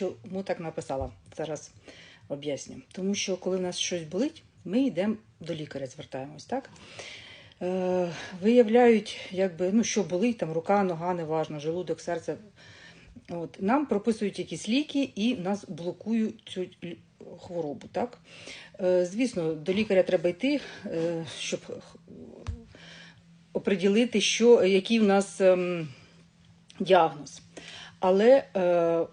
чому так написала? Зараз об'ясню. Тому що коли в нас щось болить, ми йдемо до лікаря, звертаємось, так? Е, виявляють, якби, ну, що болить, там рука, нога, неважно, желудок, серце. От, нам прописують якісь ліки і нас блокують цю хворобу. Так? Е, звісно, до лікаря треба йти, е, щоб оприділити, що, який в нас ем, діагноз. Але е,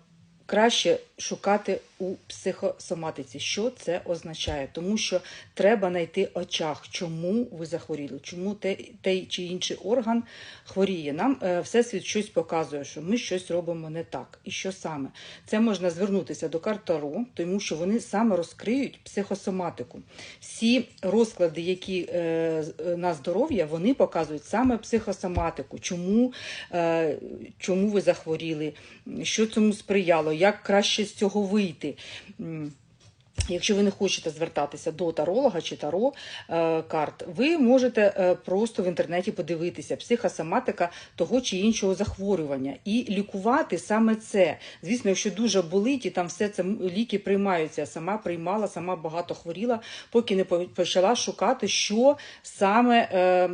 краще шукати у психосоматиці, що це означає, тому що треба знайти очах, чому ви захворіли, чому той чи інший орган хворіє. Нам е, всесвіт щось показує, що ми щось робимо не так. І що саме? Це можна звернутися до картару, тому що вони саме розкриють психосоматику. Всі розклади, які е, на здоров'я, вони показують саме психосоматику, чому, е, чому ви захворіли, що цьому сприяло, як краще з цього вийти. Якщо ви не хочете звертатися до таролога чи таро е, карт, ви можете е, просто в інтернеті подивитися психосоматика того чи іншого захворювання і лікувати саме це. Звісно, якщо дуже болить і там все це ліки приймаються. Сама приймала, сама багато хворіла, поки не почала шукати, що саме е,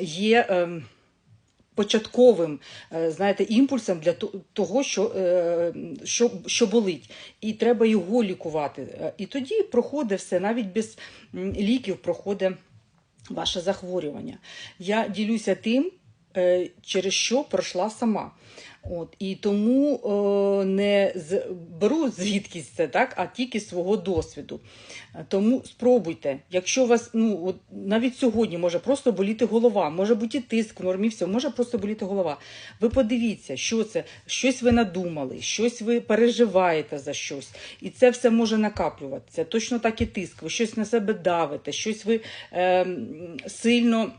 є. Початковим е, знаєте, імпульсом для того, що, е, що, що болить. І треба його лікувати. Е, І тоді проходить все, навіть без ліків проходить ваше захворювання. Я ділюся тим, через що пройшла сама. От, і тому е, не з, беру звідкись це, так, а тільки свого досвіду. Е, Тому спробуйте, якщо у вас ну, от, навіть сьогодні може просто боліти голова, може бути і тиск в нормі, все, може просто боліти голова. Ви подивіться, що це, щось ви надумали, щось ви переживаєте за щось. І це все може накаплюватися. Точно так і тиск. Ви щось на себе давите, щось ви е, сильно е,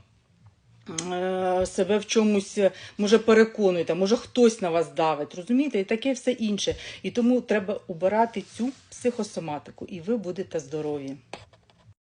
себе в чомусь е, може переконуєте, може хтось на вас давить, розумієте, і таке все інше. І тому треба обирати цю психосоматику, і ви будете здорові.